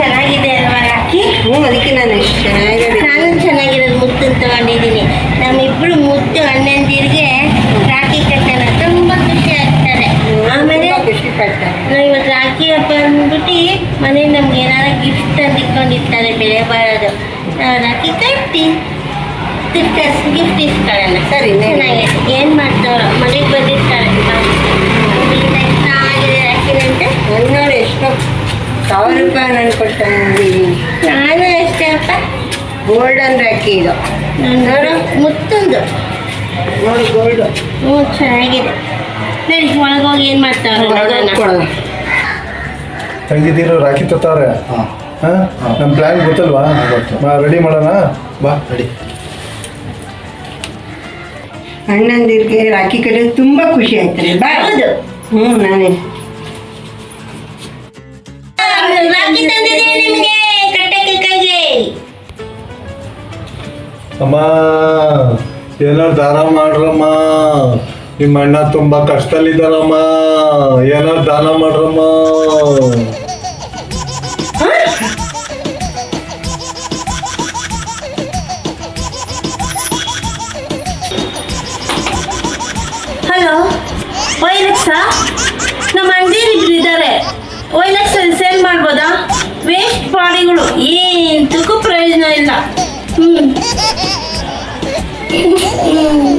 ಚೆನ್ನಾಗಿದೆ ಅಲ್ವಾ ರಾಖಿ? ಹ್ಞೂ ಅದಕ್ಕೆ ನಾನು ಎಷ್ಟು ಚೆನ್ನಾಗಿದೆ ನಾನು ಚೆನ್ನಾಗಿರೋದು ಮುತ್ತು ತಗೊಂಡಿದ್ದೀನಿ ನಮ್ಮಿಬ್ರು ಮುತ್ತು ಅಣ್ಣಂದಿರಿಗೆ ರಾಖಿ ಕಟ್ಟೋಣ. ತುಂಬ ಖುಷಿ ಆಗ್ತಾರೆ ಆಮೇಲೆ ಖುಷಿ ಪಡ್ತಾರೆ. ನಾವು ಇವತ್ತು ರಾಖಿ ಹಬ್ಬ ಅಂದ್ಬಿಟ್ಟು ಮನೆ ನಮ್ಗೆ ಏನಾರ ಗಿಫ್ಟ್ ತಂದಿಟ್ಕೊಂಡಿರ್ತಾರೆ ಬೆಳೆ ಬಾಳೋದು ರಾಖಿ ಕಟ್ಟಿ ಗಿಫ್ಟ್ ಗಿಫ್ಟ್ ಇಸ್ಕೊಳ್ಳೋಣ. ಸರಿ. ಚೆನ್ನಾಗಿದೆ. ಏನು ಮಾಡ್ತಾರೋ ಸಾವಿರ ರೂಪಾಯಿ ನಾನು ಕೊಡ್ತಾನೆ ನಾನು ಅಷ್ಟೇ ಅಪ್ಪ ಗೋಲ್ಡನ್ ರಾಕಿ ಇದು. ನಾನು ಮುತ್ತೊಂದು. ನೋಡಿ ಗೋಲ್ಡು ಹ್ಞೂ ಚೆನ್ನಾಗಿದೆ. ನಡಿ ಒಳಗೋಗಿ ಏನು ಮಾಡ್ತಾರೆ? ನೋಡೋಣ. ತಂಗಿದ್ದೀರು ರಾಖಿ ತತ್ತಾರೆ ನಮ್ಮ ಪ್ಲ್ಯಾನ್ ಗೊತ್ತಲ್ವಾ? ಗೊತ್ತು. ಬಾ ರೆಡಿ ಮಾಡೋಣ? ಬಾ ರೆಡಿ ಅಣ್ಣಂದಿರಿಗೆ ರಾಖಿ ಕಡೆ ತುಂಬ ಖುಷಿ ಆಯ್ತಾರೆ ಬಾ. ಹೌದು. ಹ್ಞೂ ನಾನೇ. ರಾಖಿ ತಂದಿದ್ದೀನಿ ನಿಮಗೆ ಕಟ್ಟಕ್ಕೆ ಕೈಗೆ. ಅಮ್ಮ ಏನೋ ದಾರ ಮಾಡ್ರಮ್ಮ. ನಿಮ್ಮ ಅಣ್ಣ ತುಂಬಾ ಕಷ್ಟದಲ್ಲಿದ್ದಾರಮ್ಮ. ಏನೋ ದಾನ ಮಾಡ್ರಮ್ಮ. ಹಲೋ ವೈಲಕ್ಸ ನಮ್ಮ enak. Hmm. hmm.